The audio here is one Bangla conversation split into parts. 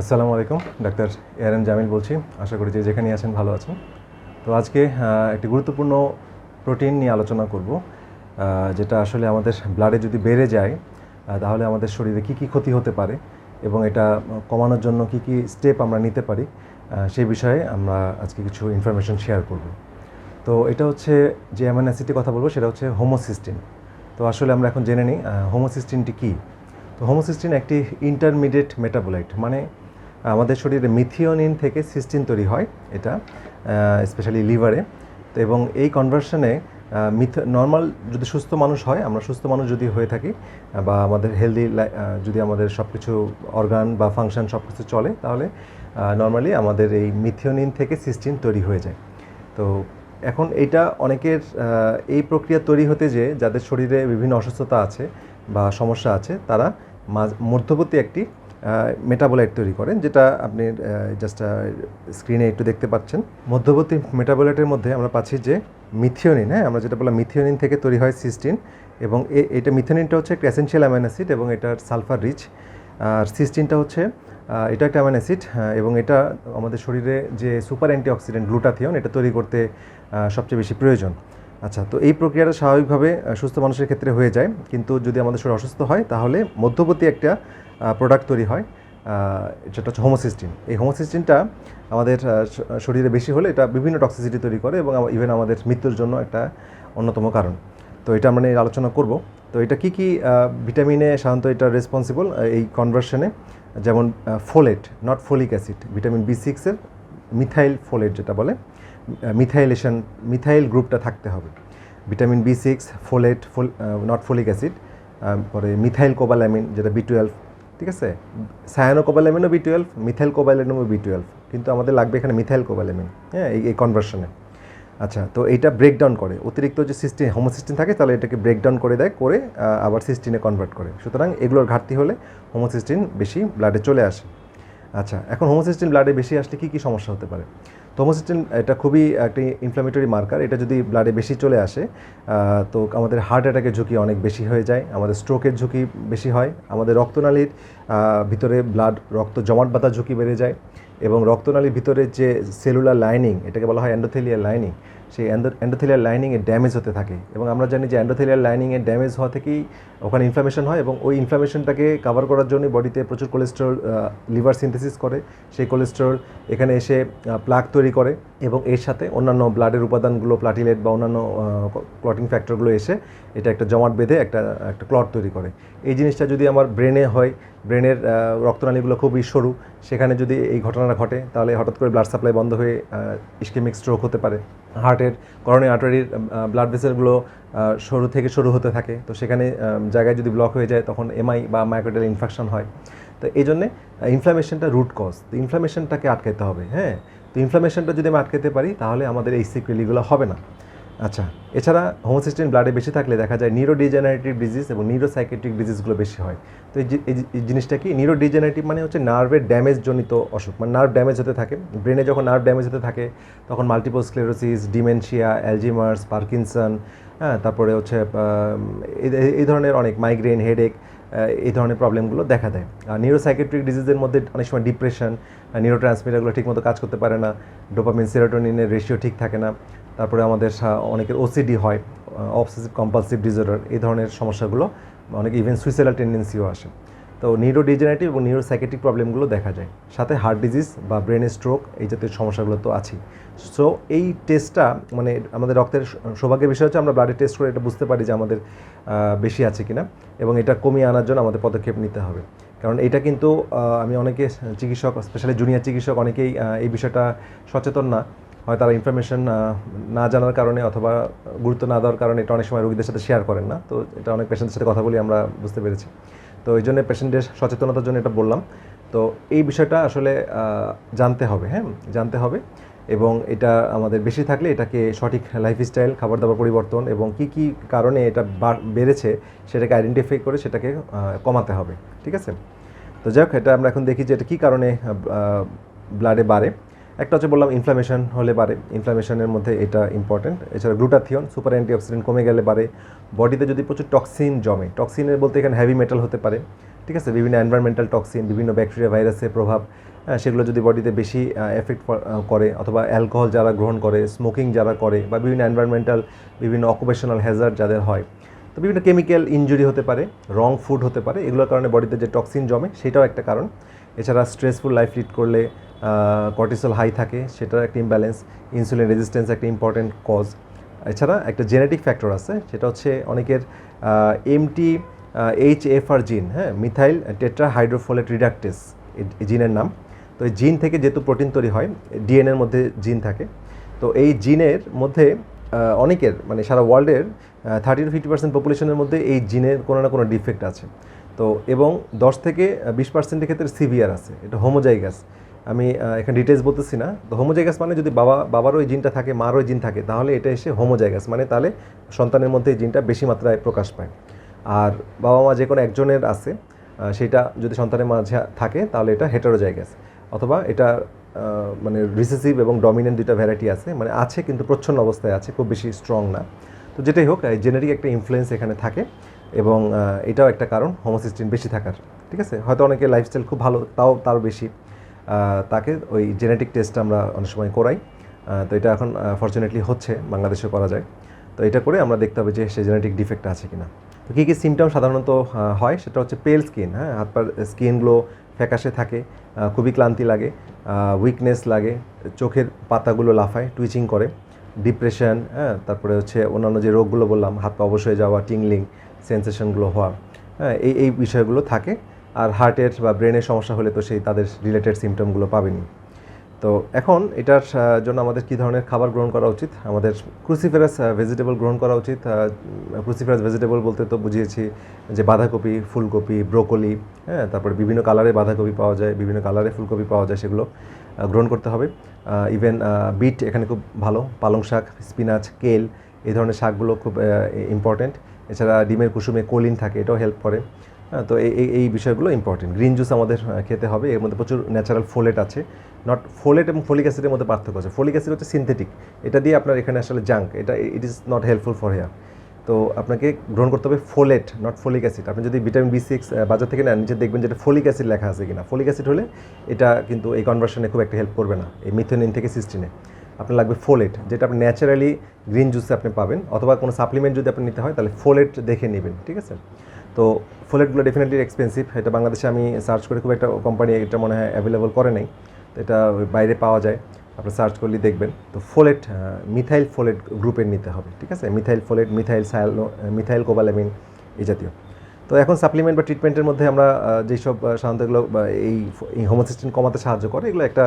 আসসালামু আলাইকুম, ডাক্তার এআর এম জামিল বলছি। আশা করি যে যেখানে আছেন ভালো আছেন। তো আজকে একটি গুরুত্বপূর্ণ প্রোটিন নিয়ে আলোচনা করব যেটা আসলে আমাদের ব্লাডে যদি বেড়ে যায় তাহলে আমাদের শরীরে কি কি ক্ষতি হতে পারে এবং এটা কমানোর জন্য কি কি স্টেপ আমরা নিতে পারি সেই বিষয়ে আমরা আজকে কিছু ইনফরমেশন শেয়ার করব। তো এটা হচ্ছে যে অ্যামাইনো অ্যাসিডটি কথা বলব, সেটা হচ্ছে হোমোসিস্টিন তো আসলে আমরা এখন জেনে নিই হোমোসিস্টিনটি কী? তো হোমোসিস্টিন একটি ইন্টারমিডিয়েট মেটাবোলাইট মানে আমাদের শরীরে মিথিওনিন থেকে সিস্টিন তৈরি হয়, এটা স্পেশালি লিভারে তো এবং এই কনভার্সনে মিথ নর্মাল যদি সুস্থ মানুষ হয়, আমরা সুস্থ মানুষ যদি হয়ে থাকি, বা আমাদের হেলদি যদি আমাদের সব কিছু অর্গান বা ফাংশন সব কিছু চলে, তাহলে নর্মালি আমাদের এই মিথিওনিন থেকে সিস্টিন তৈরি হয়ে যায়। তো এখন এটা অনেকের এই প্রক্রিয়া তৈরি হতে যে যাদের শরীরে বিভিন্ন অসুস্থতা আছে বা সমস্যা আছে, তারা মধ্যবর্তী একটি মেটাবোলাইট তৈরি করেন, যেটা আপনি জাস্ট স্ক্রিনে একটু দেখতে পাচ্ছেন। মধ্যবর্তী মেটাবোলাইটের মধ্যে আমরা পাচ্ছি যে মিথিওনিন হ্যাঁ? আমরা যেটা বললাম মিথিওনিন থেকে তৈরি হয় সিস্টিন এবং এটা মিথিওনিনটা হচ্ছে একটা এসেনশিয়াল অ্যামাইন অ্যাসিড এবং এটার সালফার রিচ আর সিস্টিনটা হচ্ছে এটা একটা অ্যামাইন অ্যাসিড এবং এটা আমাদের শরীরে যে সুপার অ্যান্টিঅক্সিডেন্ট গ্লুটাথিয়ন এটা তৈরি করতে সবচেয়ে বেশি প্রয়োজন। আচ্ছা তো এই প্রক্রিয়াটা স্বাভাবিকভাবে সুস্থ মানুষের ক্ষেত্রে হয়ে যায়। কিন্তু যদি আমাদের শরীর অসুস্থ হয়, তাহলে মধ্যবর্তী একটা প্রোডাক্ট তৈরি হয় যেটা হচ্ছে হোমোসিস্টিন এই হোমোসিস্টিনটা আমাদের শরীরে বেশি হলে এটা বিভিন্ন টক্সিসিটি তৈরি করে এবং ইভেন আমাদের মৃত্যুর জন্য একটা অন্যতম কারণ। তো এটা আমরা নিয়ে আলোচনা করব। তো এটা কি কি ভিটামিনে সাধারণত এটা রেসপন্সিবল এই কনভার্সনে যেমন folate not folic acid vitamin B সিক্সের মিথাইল ফোলেট যেটা বলে মিথাইলেশন মিথাইল গ্রুপটা থাকতে হবে। ভিটামিন বি সিক্স ফোলেট ফোল নট ফোলিক অ্যাসিড পরে মিথাইল কোবালামিন যেটা বি টুয়েলভ ঠিক আছে? সায়ানো কোবালামিনও বি টুয়েলভ মিথাইল কোবালামিনও বি টুয়েলভ কিন্তু আমাদের লাগবে এখানে মিথাইল কোবালামিন হ্যাঁ এই কনভার্সনে আচ্ছা তো এইটা ব্রেকডাউন করে, অতিরিক্ত যে সিস্টেম হোমোসিস্টিন থাকে, তাহলে এটাকে ব্রেকডাউন করে দেয়, করে আবার সিস্টিনে কনভার্ট করে। সুতরাং এগুলোর ঘাটতি হলে হোমোসিস্টিন বেশি ব্লাডে চলে আসে। আচ্ছা এখন হোমোসিস্টিন ব্লাডে বেশি আসলে কী কী সমস্যা হতে পারে? তো হোমোসিস্টিন এটা খুবই একটি ইনফ্লামেটরি মার্কার এটা যদি ব্লাডে বেশি চলে আসে তো আমাদের হার্ট অ্যাটাকের ঝুঁকি অনেক বেশি হয়ে যায়, আমাদের স্ট্রোকের ঝুঁকি বেশি হয়, আমাদের রক্তনালীর ভিতরে ব্লাড রক্ত জমাট বাঁধা ঝুঁকি বেড়ে যায় এবং রক্তনালীর ভিতরে যে সেলুলার লাইনিং এটাকে বলা হয় অ্যান্ডোথেলিয়ার লাইনিং সেই অ্যান্ডোথেলিয়ার লাইনিংয়ে ড্যামেজ হতে থাকে। এবং আমরা জানি যে অ্যান্ডোথেলিয়ার লাইনিংয়ে ড্যামেজ হওয়া থেকেই ওখানে ইনফ্লামেশন হয় এবং ওই ইনফ্লামেশনটাকে কাভার করার জন্য বডিতে প্রচুর কোলেস্ট্রল লিভার সিনথেসিস করে। সেই কোলেস্টেরল এখানে এসে প্লাক তৈরি করে এবং এর সাথে অন্যান্য ব্লাডের উপাদানগুলো প্লাটিলেট বা অন্যান্য ক্লটিং ফ্যাক্টরগুলো এসে এটা একটা জমাট বেঁধে একটা একটা ক্লট তৈরি করে। এই জিনিসটা যদি আমার ব্রেনে হয় ব্রেনের রক্তনালীগুলো খুবই সরু, সেখানে যদি এই ঘটনাটা ঘটে, তাহলে হঠাৎ করে ব্লাড সাপ্লাই বন্ধ হয়ে ইস্কেমিক স্ট্রোক হতে পারে। হার্টের করণীয় আর্টারির ব্লাড ভেসেলগুলো সরু থেকে সরু হতে থাকে। তো সেখানে জায়গায় যদি ব্লক হয়ে যায়, তখন এমআই বা মাইক্রোটাইল ইনফেকশন হয়। তো এই জন্যে ইনফ্লামেশনটা রুট কজ তো ইনফ্লামেশনটাকে আটকাতে হবে হ্যাঁ? তো ইনফ্লামেশনটা যদি আমি আটকাতে পারি, তাহলে আমাদের এই সিকুয়েলিগুলো হবে না। আচ্ছা এছাড়া হোমোসিস্টিন ব্লাডে বেশি থাকলে দেখা যায় নিউরো ডিজেনারেটিভ ডিজিজ এবং নিউরো সাইকেট্রিক ডিজিজগুলো বেশি হয়। তো এই জিনিসটা কি? নিউরো ডিজেনারেটিভ মানে হচ্ছে নার্ভের ড্যামেজ জনিত অসুখ মানে নার্ভ ড্যামেজ হতে থাকে। ব্রেনে যখন নার্ভ ড্যামেজ হতে থাকে, তখন multiple sclerosis dementia Alzheimer's Parkinson হ্যাঁ তারপরে হচ্ছে এই ধরনের অনেক মাইগ্রেন হেডেক এই ধরনের প্রবলেমগুলো দেখা দেয়। আর নিউরোসাইকেট্রিক ডিজিজের মধ্যে অনেক সময় ডিপ্রেশন নিউরো ট্রান্সমিটারগুলো ঠিকমতো কাজ করতে পারে না ডোপামিন সেরোটোনিনের রেশিও ঠিক থাকে না তারপরে আমাদের অনেকের ওসিডি হয় অবসেসিভ কম্পালসিভ ডিসঅর্ডার এই ধরনের সমস্যাগুলো, অনেক ইভেন সুইসাইডাল টেন্ডেন্সিও আসে। তো নিউরো ডিজেনারেটিভ এবং নিউরো সাইকেট্রিক প্রবলেমগুলো দেখা যায়। সাথে হার্ট ডিজিজ বা ব্রেন স্ট্রোক এই জাতীয় সমস্যাগুলো তো আছেই। সো এই টেস্টটা মানে আমাদের রক্তের সৌভাগ্যের বিষয় হচ্ছে আমরা ব্লাডে টেস্ট করে এটা বুঝতে পারি যে আমাদের বেশি আছে কিনা এবং এটা কমিয়ে আনার জন্য আমাদের পদক্ষেপ নিতে হবে। কারণ এটা কিন্তু আমি অনেকে চিকিৎসক স্পেশালি জুনিয়র চিকিৎসক অনেকেই এই বিষয়টা সচেতন না। হয় তারা ইনফরমেশন না জানার কারণে অথবা গুরুত্ব না দেওয়ার কারণে এটা অনেক সময় রোগীদের সাথে শেয়ার করেন না। তো এটা অনেক পেশেন্টের সাথে কথা বলি আমরা বুঝতে পেরেছি। তো এই জন্য পেশেন্টের সচেতনতার জন্য এটা বললাম। তো এই বিষয়টা আসলে জানতে হবে হ্যাঁ? জানতে হবে এবং এটা আমাদের বেশি থাকলে এটাকে সঠিক লাইফস্টাইল খাবার দাবার পরিবর্তন এবং কি কি কারণে এটা বেড়েছে সেটাকে আইডেন্টিফাই করে সেটাকে কমাতে হবে। ঠিক আছে? তো যাই হোক, এটা আমরা এখন দেখি যে এটা কী কারণে ব্লাডে বাড়ে। একটা হচ্ছে বললাম ইনফ্লামেশন হলে বাড়ে। ইনফ্লামেশনের মধ্যে এটা ইম্পর্টেন্ট এছাড়া গ্লুটাথিয়ন সুপার অ্যান্টিঅক্সিডেন্ট কমে গেলে বাড়ে। বডিতে যদি প্রচুর টক্সিন জমে টক্সিনের বলতে এখানে হ্যাভি মেটাল হতে পারে। ঠিক আছে? বিভিন্ন এনভায়রনমেন্টাল টক্সিন বিভিন্ন ব্যাকটেরিয়া ভাইরাসের প্রভাব সেগুলো যদি বডিতে বেশি এফেক্ট করে অথবা অ্যালকোহল যারা গ্রহণ করে স্মোকিং যারা করে বা বিভিন্ন এনভায়রনমেন্টাল বিভিন্ন অকুপেশনাল হ্যাজার্ড যাদের হয়, তো বিভিন্ন কেমিক্যাল ইনজুরি হতে পারে রং ফুড হতে পারে। এগুলোর কারণে বডিতে যে টক্সিন জমে, সেটাও একটা কারণ। এছাড়া স্ট্রেসফুল লাইফ লিড করলে কর্টিসল হাই থাকে, সেটার একটা ইমব্যালেন্স ইনসুলিন রেজিস্ট্যান্স একটা ইম্পর্টেন্ট কজ এছাড়া একটা জেনেটিক ফ্যাক্টর আছে, সেটা হচ্ছে অনেকের এমটি এইচ এফ আর জিন হ্যাঁ মিথাইল টেট্রা হাইড্রোফোলেট রিডাক্টেস এই জিনের নাম। তো এই জিন থেকে যেহেতু প্রোটিন তৈরি হয় ডিএনএর মধ্যে জিন থাকে। তো এই জিনের মধ্যে অনেকের মানে সারা ওয়ার্ল্ডের থার্টি টু ফিফটি পার্সেন্ট পপুলেশনের মধ্যে এই জিনের কোনো না কোনো ডিফেক্ট আছে। তো এবং দশ থেকে বিশ পার্সেন্টের ক্ষেত্রে সিভিয়ার আছে, এটা হোমোজাইগাস আমি এখানে ডিটেলস বলতেছি না। তো হোমোজাইগাস মানে যদি বাবা, বাবারও ওই জিনটা থাকে, মারও ওই জিন থাকে, তাহলে এটা এসে হোমোজাইগাস মানে তাহলে সন্তানের মধ্যে এই জিনটা বেশি মাত্রায় প্রকাশ পায়। আর বাবা মা যে কোনো একজনের আছে সেটা যদি সন্তানের মাঝে থাকে, তাহলে এটা হেটারোজাইগাস অথবা এটা মানে রিসেসিভ এবং ডমিনেন্ট দুইটা ভ্যারাইটি আছে মানে আছে কিন্তু প্রচ্ছন্ন অবস্থায় আছে, খুব বেশি স্ট্রং না। তো যেটাই হোক জেনেটিক একটা ইনফ্লুয়েন্স এখানে থাকে। এবং এটাও একটা কারণ হোমোসিস্টিন বেশি থাকার, ঠিক আছে? হয়তো অনেকে লাইফস্টাইল খুব ভালো, তাও তার বেশি। তাকে ওই জেনেটিক টেস্ট আমরা অনেক সময় করাই। তো এটা এখন ফর্চুনেটলি হচ্ছে বাংলাদেশে করা যায়। তো এটা করে আমরা দেখতে হবে যে সে জেনেটিক ডিফেক্ট আছে কিনা। তো কী কী সিমটম সাধারণত হয়? সেটা হচ্ছে পেল স্কিন হ্যাঁ? হাত পার স্কিনগুলো ফ্যাকাশে থাকে খুবই ক্লান্তি লাগে উইকনেস লাগে, চোখের পাতাগুলো লাফায় টুইচিং করে ডিপ্রেশন হ্যাঁ? তারপরে হচ্ছে অন্যান্য যে রোগগুলো বললাম, হাত পা অবশ্যই যাওয়া টিংলিং সেন্সেশনগুলো হওয়া হ্যাঁ এই এই বিষয়গুলো থাকে। আর হার্টের বা ব্রেনের সমস্যা হলে তো সেই তাদের রিলেটেড সিমটমগুলো পাবেনি তো এখন এটার জন্য আমাদের কী ধরনের খাবার গ্রহণ করা উচিত? আমাদের ক্রুসিফেরাস ভেজিটেবল গ্রহণ করা উচিত। ক্রুসিফেরাস ভেজিটেবল বলতে তো বুঝিয়েছি যে বাঁধাকপি, ফুলকপি ব্রোকলি হ্যাঁ তারপরে বিভিন্ন কালারে বাঁধাকপি পাওয়া যায়, বিভিন্ন কালারে ফুলকপি পাওয়া যায় সেগুলো গ্রহণ করতে হবে। ইভেন বিট এখানে খুব ভালো। পালং শাক স্পিনাচ কেল এই ধরনের শাকগুলো খুব ইম্পর্ট্যান্ট এছাড়া ডিমের কুসুমে কোলিন থাকে, এটাও হেল্প করে। তো এই, এই- এই বিষয়গুলো ইম্পর্টেন্ট গ্রিন জুস আমাদের খেতে হবে। এর মধ্যে প্রচুর ন্যাচারাল ফোলেট আছে। নট ফোলেট এবং ফলিক অ্যাসিডের মধ্যে পার্থক্য আছে। ফলিক অ্যাসিড হচ্ছে সিনথেটিক এটা দিয়ে আপনার এখানে আসলে জাঙ্ক এটা it is not helpful for hair তো আপনাকে গ্রহণ করতে হবে ফোলেট নট ফলিক অ্যাসিড আপনি যদি ভিটামিন বি সিক্স বাজার থেকে নেন, নিচে দেখবেন যেটা ফলিক অ্যাসিড লেখা আছে কিনা। ফলিক অ্যাসিড হলে এটা কিন্তু এই কনভার্সনে খুব একটা হেল্প করবে না, এই মিথেনিন থেকে সিস্টিনে আপনার লাগবে ফোলেট যেটা আপনি ন্যাচারালি গ্রিন জুসে আপনি পাবেন, অথবা কোনো সাপ্লিমেন্ট যদি আপনি নিতে হয়, তাহলে ফোলেট দেখে নেবেন, ঠিক আছে? তো ফোলেটগুলো ডেফিনেটলি এক্সপেন্সিভ এটা বাংলাদেশে আমি সার্চ করে খুব একটা কোম্পানি এটা মনে হয় অ্যাভেলেবল করে নেই, তো এটা বাইরে পাওয়া যায়, আপনি সার্চ করলে দেখবেন। তো ফোলেট মিথাইল ফোলেট গ্রুপের নিতে হবে, ঠিক আছে? Methyl folate methyl cyano methyl cobalamin এই জাতীয়। তো এখন সাপ্লিমেন্ট বা ট্রিটমেন্টের মধ্যে আমরা যেসব সাধারণত এগুলো এই এই হোমোসিস্টিন কমাতে সাহায্য করে, এগুলো একটা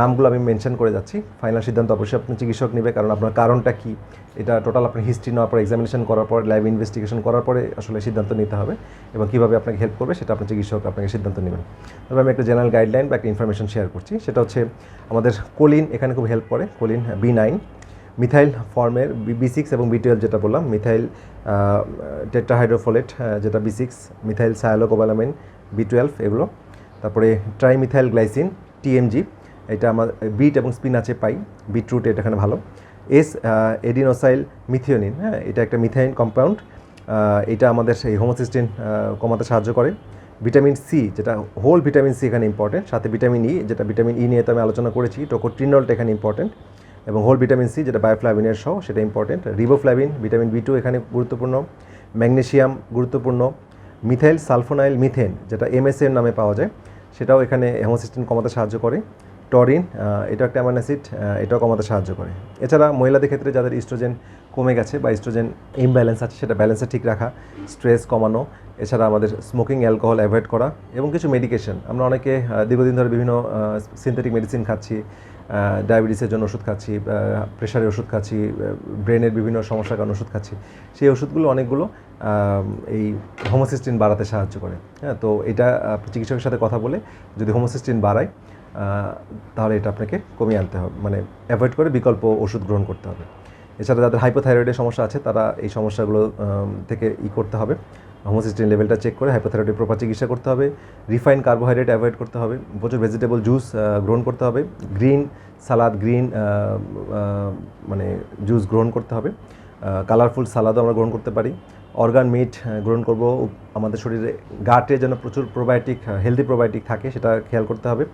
নামগুলো আমি মেনশন করে যাচ্ছি। ফাইনাল সিদ্ধান্ত অবশ্যই আপনি চিকিৎসক নেবে, কারণ আপনার কারণটা কি? এটা টোটাল আপনার হিস্ট্রি নেওয়ার পর এক্সামিনেশন করার পর ল্যাব ইনভেস্টিগেশন করার পরে আসলে সিদ্ধান্ত নিতে হবে এবং কীভাবে আপনাকে হেল্প করবে, সেটা আপনার চিকিৎসক আপনাকে সিদ্ধান্ত নেবেন। তবে আমি একটা জেনারেল গাইডলাইন বা একটা ইনফরমেশন শেয়ার করছি। সেটা হচ্ছে, আমাদের কোলিন এখানে খুব হেল্প করে কোলিন বি নাইন মিথাইল ফর্মের বি সিক্স এবং বি টুয়েলভ যেটা বললাম, মিথাইল টেট্রাহাইড্রোফোলেট যেটা B six methyl cyanocobalamin B twelve এগুলো। তারপরে ট্রাইমিথাইল গ্লাইসিন টিএমজি এটা আমার, বিট এবং স্পিনাচে পাই। বিটরুট এটা এখানে ভালো। এস এডিনোসাইল মিথিওনিন হ্যাঁ এটা একটা মিথাইন কম্পাউন্ড এটা আমাদের সেই হোমোসিস্টিন কমাতে সাহায্য করে। ভিটামিন সি যেটা হোল ভিটামিন সি এখানে ইম্পর্টেন্ট সাথে ভিটামিন ই যেটা ভিটামিন ই নিয়ে তো আমি আলোচনা করেছি টোকোট্রিনলটা এখানে ইম্পর্টেন্ট এবং হোল ভিটামিন সি যেটা বায়োফ্লাভিনের সহ, সেটা important riboflavin vitamin B two এখানে গুরুত্বপূর্ণ। ম্যাগনেশিয়াম গুরুত্বপূর্ণ। মিথাইল সালফোনাইল মিথেন যেটা এমএসএর নামে পাওয়া যায়, সেটাও এখানে হেমোসিস্টিন কমাতে সাহায্য করে। টরিন এটা একটা অ্যামাইনো অ্যাসিড এটাও কমাতে সাহায্য করে। এছাড়া মহিলাদের ক্ষেত্রে যাদের ইস্ট্রোজেন কমে গেছে বা ইস্ট্রোজেন ইমব্যালেন্স আছে, সেটা ব্যালেন্সে ঠিক রাখা স্ট্রেস কমানো। এছাড়া আমাদের স্মোকিং অ্যালকোহল অ্যাভয়েড করা এবং কিছু মেডিকেশন আমরা অনেকে দীর্ঘদিন ধরে বিভিন্ন সিনথেটিক মেডিসিন খাচ্ছি ডায়াবেটিসের জন্য ওষুধ খাচ্ছি প্রেশারের ওষুধ খাচ্ছি ব্রেনের বিভিন্ন সমস্যার কারণে ওষুধ খাচ্ছি। সেই ওষুধগুলো, অনেকগুলো এই হোমোসিস্টিন বাড়াতে সাহায্য করে। হ্যাঁ তো এটা চিকিৎসকের সাথে কথা বলে যদি হোমোসিস্টিন বাড়ায় তাহলে এটা আপনাকে কমিয়ে আনতে হবে মানে অ্যাভয়েড করে বিকল্প ওষুধ গ্রহণ করতে হবে। এছাড়া যাদের হাইপোথাইরয়েডের সমস্যা আছে, তারা এই সমস্যাগুলো থেকে ই করতে হবে। হোমোসিস্টিন লেভেলটা চেক করে হাইপোথাইরয়েডের প্রপার চিকিৎসা করতে হবে রিফাইন কার্বোহাইড্রেট অ্যাভয়েড করতে হবে, প্রচুর ভেজিটেবল জুস গ্রহণ করতে হবে গ্রিন সালাদ গ্রিন মানে জুস গ্রহণ করতে হবে কালারফুল সালাদও আমরা গ্রহণ করতে পারি অর্গান মিট গ্রহণ করব, আমাদের শরীরে গাটে যেন প্রচুর প্রোবায়োটিক হেলদি প্রোবায়োটিক থাকে সেটা খেয়াল করতে হবে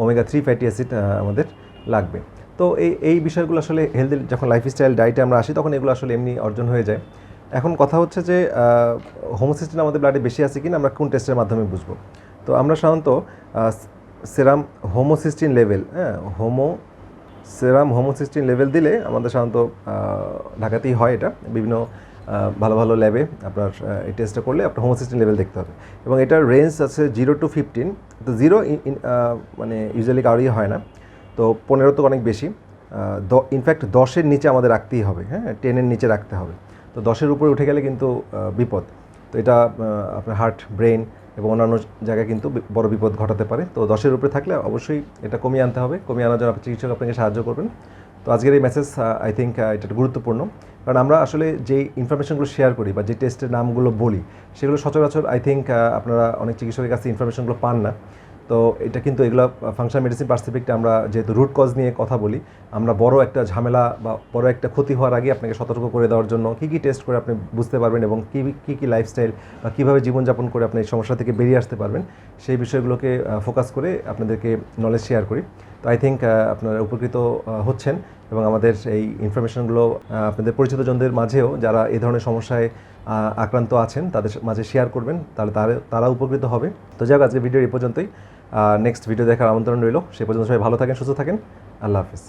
ওমেগা থ্রি ফ্যাটি অ্যাসিড আমাদের লাগবে। তো এই এই বিষয়গুলো আসলে হেলদি যখন লাইফস্টাইল ডায়েটে আমরা আসি, তখন এগুলো আসলে এমনি অর্জন হয়ে যায়। এখন কথা হচ্ছে যে হোমোসিস্টিন আমাদের ব্লাডে বেশি আছে কিনা আমরা কোন টেস্টের মাধ্যমে বুঝব। তো আমরা সাধারণত সেরাম হোমোসিস্টিন লেভেল হ্যাঁ হোমো সেরাম হোমোসিস্টিন লেভেল দিলে আমাদের সাধারণত ঢাকাতেই হয় এটা। বিভিন্ন ভালো ভালো ল্যাবে আপনার এই টেস্টটা করলে আপনার হোমোসিস্টিন লেভেল দেখতে হবে। এবং এটার রেঞ্জ আছে জিরো টু ফিফটিন তো জিরো মানে ইউজুয়ালি কারোরই হয় না। তো পনেরো তো অনেক বেশি ইনফ্যাক্ট দশের নিচে আমাদের রাখতেই হবে হ্যাঁ টেনের নিচে রাখতে হবে। তো দশের উপরে উঠে গেলে কিন্তু বিপদ। তো এটা আপনার হার্ট ব্রেন এবং অন্যান্য জায়গায় কিন্তু বড় বিপদ ঘটাতে পারে। তো দশের উপরে থাকলে অবশ্যই এটা কমিয়ে আনতে হবে। কমিয়ে আনার জন্য আপনার চিকিৎসক আপনাকে সাহায্য করবেন। তো আজকের এই মেসেজ আই থিঙ্ক এটা গুরুত্বপূর্ণ। কারণ আমরা আসলে যেই ইনফরমেশনগুলো শেয়ার করি বা যে টেস্টের নামগুলো বলি, সেগুলো সচরাচর আই থিঙ্ক আপনারা অনেক চিকিৎসকের কাছে ইনফরমেশনগুলো পান না। তো এটা কিন্তু এগুলো ফাংশন মেডিসিন পার্সিফিকটা আমরা যেহেতু রুট কজ নিয়ে কথা বলি, আমরা বড় একটা ঝামেলা বা বড় একটা ক্ষতি হওয়ার আগে আপনাকে সতর্ক করে দেওয়ার জন্য কী কী টেস্ট করে আপনি বুঝতে পারবেন এবং কী কী কী লাইফস্টাইল বা কীভাবে জীবনযাপন করে আপনি এই সমস্যা থেকে বেরিয়ে আসতে পারবেন, সেই বিষয়গুলোকে ফোকাস করে আপনাদেরকে নলেজ শেয়ার করি। তো আই থিঙ্ক আপনারা উপকৃত হচ্ছেন এবং আমাদের এই ইনফরমেশনগুলো আপনাদের পরিচিত জনদের মাঝেও যারা এই ধরনের সমস্যায় আক্রান্ত আছেন, তাদের মাঝে শেয়ার করবেন, তাহলে তারা তারা উপকৃত হবে। তো যাক আজকে ভিডিও এই পর্যন্তই। নেক্সট ভিডিও দেখার আমন্ত্রণ রইল। সে পর্যন্ত সবাই ভালো থাকেন সুস্থ থাকেন। আল্লাহ হাফিজ।